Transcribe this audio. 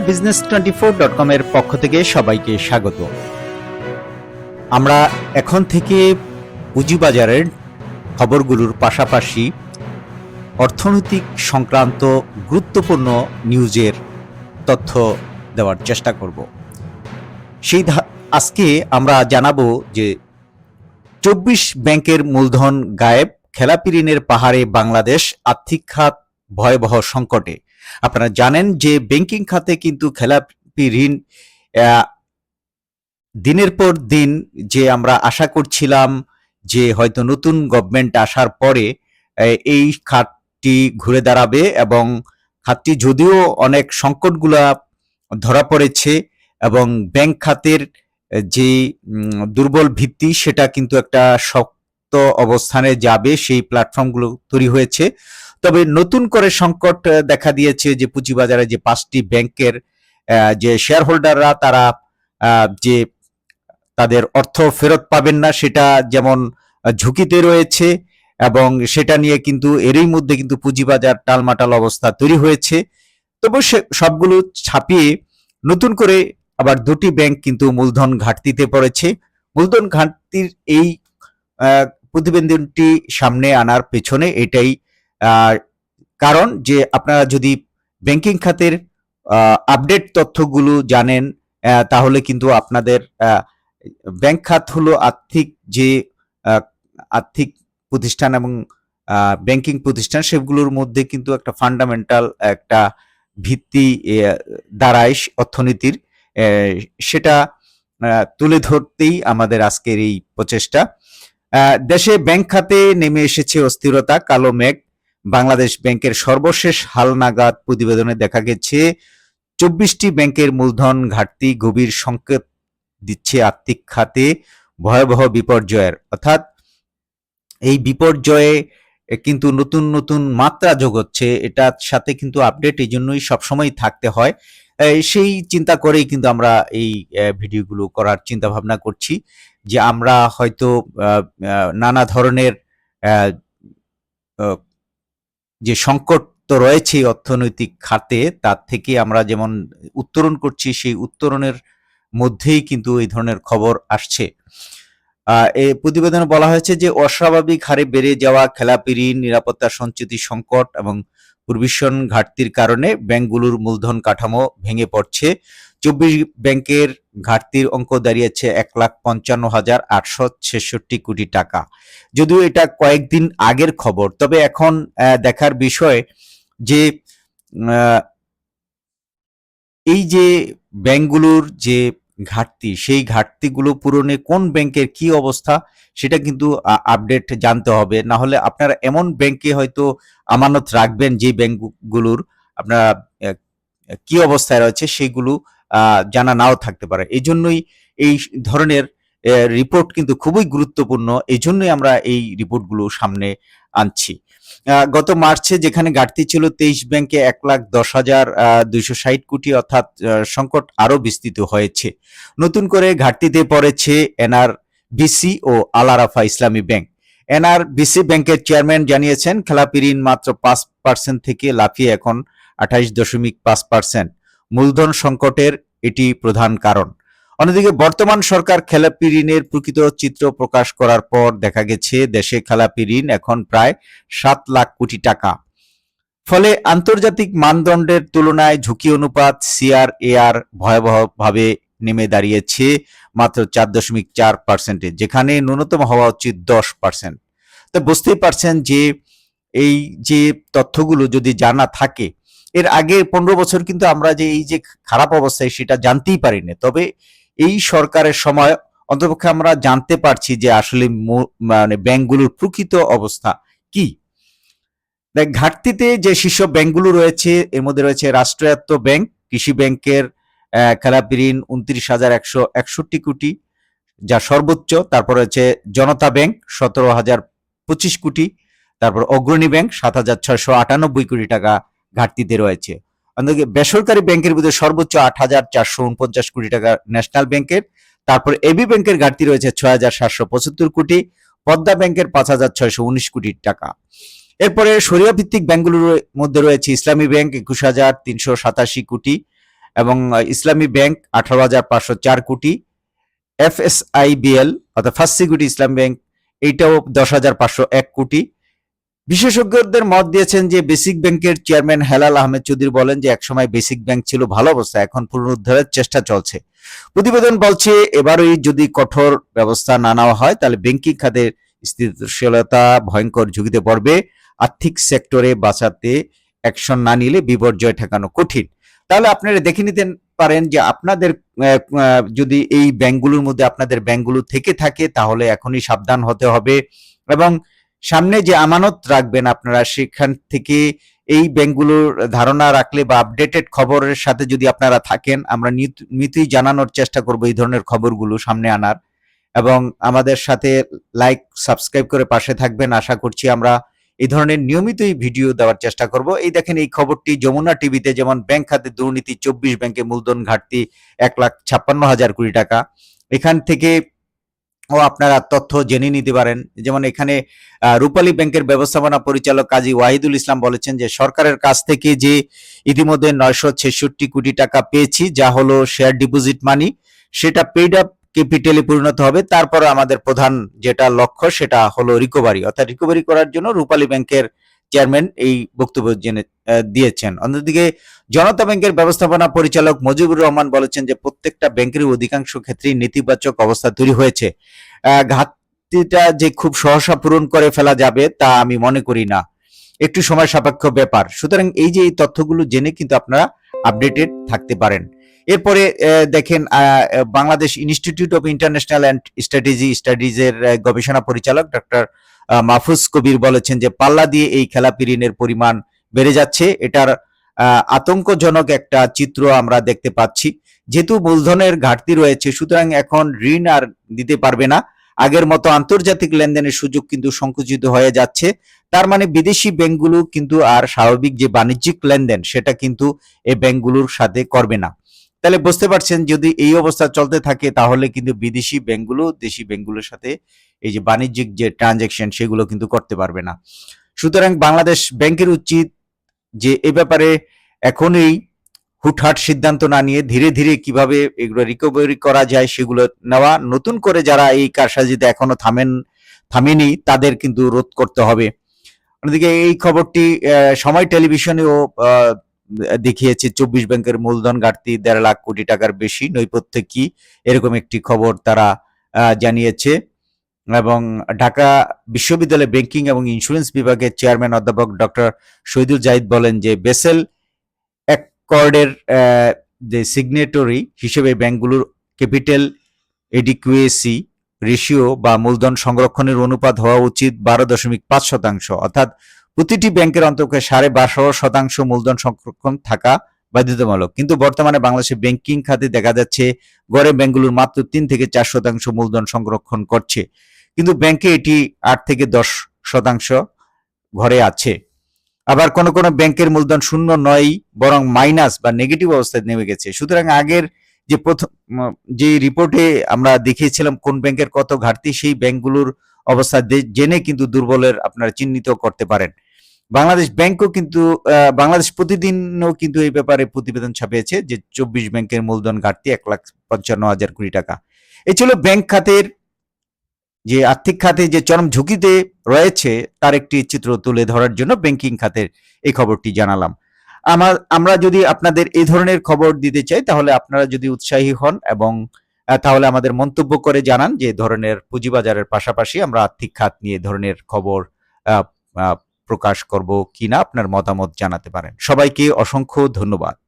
Business twenty four dot কমের পক্ষ থেকে সবাইকে স্বাগত। আমরা এখন থেকে পুঁজিবাজারের খবরগুলোর পাশাপাশি অর্থনৈতিক সংক্রান্ত গুরুত্বপূর্ণ নিউজের তথ্য দেওয়ার চেষ্টা করব। সেই আজকে আমরা জানাব যে চব্বিশ ব্যাংকের মূলধন গায়েব, খেলাপি ঋণের পাহাড়ে বাংলাদেশ আর্থিক খাত ভয়াবহ সংকটে। আপনারা জানেন যে ব্যাংকিং খাতে কিন্তু খেলাপি ঋণ দিনের পর দিন যে আমরা আশা করছিলাম যে হয়তো নতুন গভর্নমেন্ট আসার পরে এই খাতটি ঘুরে দাঁড়াবে এবং খাতটি যদিও অনেক সংকটগুলা ধরা পড়েছে এবং ব্যাংক খাতের যে দুর্বল ভিত্তি সেটা কিন্তু একটা শক্ত অবস্থানে যাবে, সেই প্ল্যাটফর্মগুলো তৈরি হয়েছে। তবে নতুন করে সংকট দেখা দিয়েছে যে পুঁজিবাজারে যে পাঁচটি ব্যাংকের যে শেয়ার হোল্ডাররা তারা যে তাদের অর্থ ফেরত পাবেন না, সেটা যেমন ঝুঁকিতে রয়েছে এবং সেটা নিয়ে কিন্তু এরই মধ্যে কিন্তু পুঁজিবাজার টালমাটাল অবস্থা তৈরি হয়েছে। তবে সে সবগুলো ছাপিয়ে নতুন করে আবার দুটি ব্যাংক কিন্তু মূলধন ঘাটতিতে পড়েছে। মূলধন ঘাটতির এই প্রতিবেদনটি সামনে আনার পেছনে এটাই কারণ যে আপনারা যদি ব্যাংকিং খাতের আপডেট তথ্যগুলো জানেন তাহলে কিন্তু আপনাদের ব্যাংক খাত হলো আর্থিক যে আর্থিক প্রতিষ্ঠান এবং ব্যাংকিং প্রতিষ্ঠান, সেগুলোর মধ্যে কিন্তু একটা ফান্ডামেন্টাল একটা ভিত্তি দাঁড়ায় অর্থনীতির। সেটা তুলে ধরতেই আমাদের আজকের এই প্রচেষ্টা। দেশে ব্যাংক খাতে নেমে এসেছে অস্থিরতা, কালো মেঘ। বাংলাদেশ ব্যাংকের সর্বশেষ হালনাগাদ প্রতিবেদনে দেখা গেছে, চব্বিশটি ব্যাংকের মূলধন ঘাটতি গভীর সংকেত দিচ্ছে আর্থিক খাতে ভয়াবহ বিপর্যয়ের। অর্থাৎ এই বিপর্যয়ে কিন্তু নতুন নতুন মাত্রা যোগ হচ্ছে এটার সাথে কিন্তু আপডেট এই জন্যই সবসময় থাকতে হয়। সেই চিন্তা করেই কিন্তু আমরা এই ভিডিওগুলো করার চিন্তা ভাবনা করছি যে আমরা হয়তো নানা ধরনের যে সংকট তো রয়েছে অর্থনৈতিক খাতে, তার থেকে আমরা যেমন উত্তরণ করছি, সেই উত্তরণের মধ্যেই কিন্তু এই ধরনের খবর আসছে। এই প্রতিবেদনে বলা হয়েছে যে অস্বাভাবিক হারে বেড়ে যাওয়া খেলাপি ঋণ নিরাপত্তা সঞ্চিতি সংকট এবং পূর্বিশন ঘাটতির কারণে ব্যাংকগুলোর মূলধন কাঠামো ভেঙে পড়ছে। চব্বিশ ব্যাংকের ঘাটতির অঙ্ক দাঁড়িয়েছে এক লাখ পঞ্চান্ন হাজার আটশো ছেষট্টি কোটি টাকা। যদিও এটা কয়েকদিন আগের খবর, তবে এখন দেখার বিষয় যে এই যে ব্যাংকগুলোর যে ঘাটতি, সেই ঘাটতিগুলো পূরণে কোন ব্যাংকের কি অবস্থা সেটা কিন্তু আপডেট জানতে হবে। না হলে আপনারা এমন ব্যাংকে হয়তো আমানত রাখবেন যে ব্যাংকগুলোর, আপনারা কি অবস্থায় রয়েছে সেগুলো জানা নাও থাকতে পারে। এই জন্যই এই ধরনের রিপোর্ট কিন্তু খুবই গুরুত্বপূর্ণ। এই জন্যই আমরা এই রিপোর্টগুলো সামনে আনছি। গত মার্চে যেখানে ঘাটতি ছিল তেইশ ব্যাংকে এক লাখ দশ হাজার দুইশো ষাট কোটি অর্থাৎ সংকট আরও বিস্তৃত হয়েছে। নতুন করে ঘাটতিতে পড়েছে এনআর বিসি ও Al-Arafah Islami bank. NR BC ব্যাংকের চেয়ারম্যান জানিয়েছেন, খেলাপি ঋণ মাত্র পাঁচ পার্সেন্ট থেকে লাফিয়ে এখন আঠাইশ দশমিক পাঁচ পার্সেন্ট। মূলধন সংকটের এটি প্রধান কারণ। অন্যদিকে বর্তমান সরকার খেলাপি ঋণের প্রকৃত চিত্র প্রকাশ করার পর দেখা গেছে, দেশে খেলাপি ঋণ এখন প্রায় সাত লাখ কোটি টাকা। ফলে আন্তর্জাতিক মানদণ্ডের তুলনায় ঝুঁকি অনুপাত সিআর এআর ভয়াবহভাবে নেমে দাঁড়িয়েছে মাত্র চার দশমিক চার পার্সেন্টে, যেখানে ন্যূনতম হওয়া উচিত দশ পার্সেন্ট। তো বুঝতেই পারছেন যে এই যে তথ্যগুলো যদি জানা থাকে এর আগে পনেরো বছর কিন্তু আমরা যে এই যে খারাপ অবস্থায় সেটা জানতেই পারিনি। তবে এই সরকারের সময় অন্তপক্ষে আমরা জানতে পারছি যে আসলে মানে ব্যাংকগুলোর প্রকৃত অবস্থা কি। ঘাটতিতে যে শীর্ষ ব্যাংকগুলো রয়েছে, এর মধ্যে রয়েছে রাষ্ট্রায়ত্ত ব্যাংক কৃষি ব্যাংকের খেলাপি ঋণ উনত্রিশ হাজার একশো একষট্টি কোটি, যা সর্বোচ্চ। তারপর রয়েছে জনতা ব্যাংক, সতেরো হাজার পঁচিশ কোটি। তারপর অগ্রণী ব্যাংক, সাত হাজার ছয়শো আটানব্বই কোটি টাকা ঘাটতিতে রয়েছে। অন্যদিকে বেসরকারি ব্যাংকের মধ্যে সর্বোচ্চ আট হাজার চারশো উনপঞ্চাশ কোটি টাকা ন্যাশনাল ব্যাংকের, তারপর এবি ব্যাংকের ঘাটতি রয়েছে ছয় হাজার সাতশো পঁচাত্তর কোটি, পদ্মা ব্যাংকের পাঁচ হাজার ছয়শো উনিশ কোটি টাকা। এরপরে সরিয়া ভিত্তিক ব্যাংকগুলোর মধ্যে রয়েছে ইসলামী ব্যাংক একুশ হাজার তিনশো সাতাশি কোটি এবং ইসলামী ব্যাংক আঠারো হাজার পাঁচশো চার কোটি। এফ এস আই এফএসআইবিএল অর্থাৎ ফার্স্ট সিকিউরিটি ইসলাম ব্যাংক, এইটাও দশ হাজার পাঁচশো এক কোটি। বিশেষজ্ঞদের মত দিয়েছেন যে বেসিক ব্যাংকের চেয়ারম্যান হেলাল আহমেদ চৌধুরী বলেন যে একসময় বেসিক ব্যাংক ছিল ভালো অবস্থা, এখন পুনরুদ্ধারের চেষ্টা চলছে। প্রতিবেদন বলছে, এবারই যদি কঠোর ব্যবস্থা না নেওয়া হয়, তাহলে ব্যাংকিং খাতের স্থিতিশীলতা ভয়ঙ্কর ঝুঁকিতে পড়বে। আর্থিক সেক্টরে বাঁচাতে অ্যাকশন না নিলে বিপর্যয় ঠেকানো কঠিন। তাহলে আপনারা দেখে নিতে পারেন যে আপনাদের যদি এই ব্যাংকগুলোর মধ্যে আপনাদের ব্যাংকগুলো থেকে থাকে, তাহলে এখনই সাবধান হতে হবে এবং সামনে যে আমানত রাখবেন আপনারা, সেখান থেকে এই ব্যাংকগুলোর ধারণা রাখলে বা আপডেটেড খবরের সাথে যদি আপনারা থাকেন, আমরা নিত- নিতই জানানোর চেষ্টা করব এই ধরনের খবরগুলো সামনে আনার। এবং আমাদের সাথে লাইক সাবস্ক্রাইব করে পাশে থাকবেন। আশা করছি আমরা এই ধরনের নিয়মিতই ভিডিও দেওয়ার চেষ্টা করব। এই দেখেন, এই খবরটি যমুনা টিভিতে যেমন ব্যাংক খাতে দুর্নীতি চব্বিশ ব্যাংকে মূলধন ঘাটতি এক লাখ ছাপ্পান্ন হাজার কোটি টাকা। এখান থেকে ও আপনারা তথ্য জেনে নিতে পারেন। যেমন এখানে রূপালী ব্যাংকের ব্যবস্থাপনা পরিচালক কাজী ওয়াহিদুল ইসলাম বলেছেন যে, সরকারের কাছ থেকে যে ইতিমধ্যে নয়শো ছেষট্টি কোটি টাকা পেয়েছি, যা হলো শেয়ার ডিপোজিট মানি, সেটা পেইড আপ ক্যাপিটালে পরিণত হবে। তারপর আমাদের প্রধান যেটা লক্ষ্য, সেটা হলো রিকভারি। অর্থাৎ রিকভারি করার জন্য রূপালী ব্যাংকের চেয়ারম্যান এই বক্তব্য জেনে দিয়েছেন। অন্যদিকে জনতা ব্যাংকের ব্যবস্থাপনা পরিচালক মুজিবুর রহমান বলেছেন যে, প্রত্যেকটা ব্যাংকের অধিকাংশ ক্ষেত্রেই নেতিবাচক অবস্থা তৈরি হয়েছে। ঘাটতিটা যে খুব সহসা পূরণ করে ফেলা যাবে তা আমি মনে করি না। একটু সময় সাপেক্ষ ব্যাপার। সুতরাং এই যে এই তথ্যগুলো জেনে কিন্তু আপনারা আপডেটেড থাকতে পারেন। এরপরে দেখেন Bangladesh institute of international and strategy স্টাডিজের গবেষণা পরিচালক ডক্টর মাহফুজ কবির বলেছেন যে পাল্লা দিয়ে এই খেলাপি ঋণের পরিমাণ বেড়ে যাচ্ছে। এটার আতঙ্কজনক একটা চিত্র আমরা দেখতে পাচ্ছি। যেহেতু মূলধনের ঘাটতি রয়েছে, সুতরাং এখন ঋণ আর দিতে পারবে না। আগের মতো আন্তর্জাতিক লেনদেনের সুযোগ কিন্তু সংকুচিত হয়ে যাচ্ছে। তার মানে বিদেশি ব্যাংকগুলো কিন্তু আর স্বাভাবিক যে বাণিজ্যিক লেনদেন, সেটা কিন্তু এই ব্যাংকগুলোর সাথে করবে না। তাহলে বুঝতে পারছেন যদি এই অবস্থা চলতে থাকে, তাহলে কিন্তু বিদেশি ব্যাংকগুলো, দেশি ব্যাংকগুলোর সাথে এই যে বাণিজ্যিক যে ট্রানজেকশন সেগুলো কিন্তু করতে পারবে না। সুতরাং বাংলাদেশ ব্যাংকের উচিত যে এ ব্যাপারে এখনই হুটহাট সিদ্ধান্ত না নিয়ে ধীরে ধীরে কীভাবে এগুলো রিকভারি করা যায় সেগুলো নেওয়া, নতুন করে যারা এই কারসাজিতে এখনও থামেন, থামেনি, তাদের কিন্তু রোধ করতে হবে। অন্যদিকে এই খবরটি সময় টেলিভিশনেও দেখিয়েছে, চব্বিশ ব্যাংকের মূলধন ঘাটতি দেড় লাখ কোটি টাকার বেশি, নৈপথ্যে কি? এরকম একটি খবর তারা জানিয়েছে। এবং ঢাকা বিশ্ববিদ্যালয় ব্যাংকিং এবং ইন্স্যুরেন্স বিভাগের চেয়ারম্যান অধ্যাপক ডক্টর শহীদুল জাহিদ বলেন যে, বেসেল অ্যাকর্ডের যে সিগনেটরি হিসেবে ব্যাংকগুলোর ক্যাপিটাল এডিকুয়েসি রেশিও বা মূলধন সংরক্ষণের অনুপাত হওয়া উচিত বারো দশমিক পাঁচ শতাংশ। অর্থাৎ প্রতিটি ব্যাংকের অন্তর্কে সাড়ে বারো শতাংশ মূলধন সংরক্ষণ থাকা বাধ্যতামূলক। কিন্তু বর্তমানে বাংলাদেশের ব্যাংকিং খাতে দেখা যাচ্ছে, গড়ে ব্যাংকগুলোর মাত্র তিন থেকে চার শতাংশ মূলধন সংরক্ষণ করছে। কিন্তু ব্যাংকে এটি আট থেকে দশ শতাংশ ঘরে আছে। আবার কোন কোন ব্যাংকের মূলধন শূন্য নয়, বরং মাইনাস বা নেগেটিভ অবস্থায় নেমে গেছে। সুতরাং আগের যে প্রথম, যে রিপোর্টে আমরা দেখিয়েছিলাম কোন ব্যাংকের কত ঘাটতি, সেই ব্যাংকগুলোর অবস্থা জেনে কিন্তু দুর্বলের আপনারা চিহ্নিত করতে পারেন। বাংলাদেশ ব্যাংকও কিন্তু বাংলাদেশ প্রতিদিনও কিন্তু এই ব্যাপারে প্রতিবেদন ছাপিয়েছে যে চব্বিশ ব্যাংকের মূলধন ঘাটতি এক লাখ পঞ্চান্ন হাজার কোটি টাকা। এই ছিল ব্যাংক খাতের যে আর্থিক খাতে যে চরম ঝুঁকিতে রয়েছে তার একটি চিত্র তুলে ধরার জন্য ব্যাংকিং খাতের এই খবরটি জানালাম। আমার আমরা যদি আপনাদের এই ধরনের খবর দিতে চাই তাহলে আপনারা যদি উৎসাহী হন এবং তাহলে আমাদের মন্তব্য করে জানান যে ধরনের পুঁজিবাজারের পাশাপাশি আমরা আর্থিক খাত নিয়ে ধরনের খবর প্রকাশ করব কিনা, আপনার মতামত জানাতে পারেন। সবাইকে অসংখ্য ধন্যবাদ।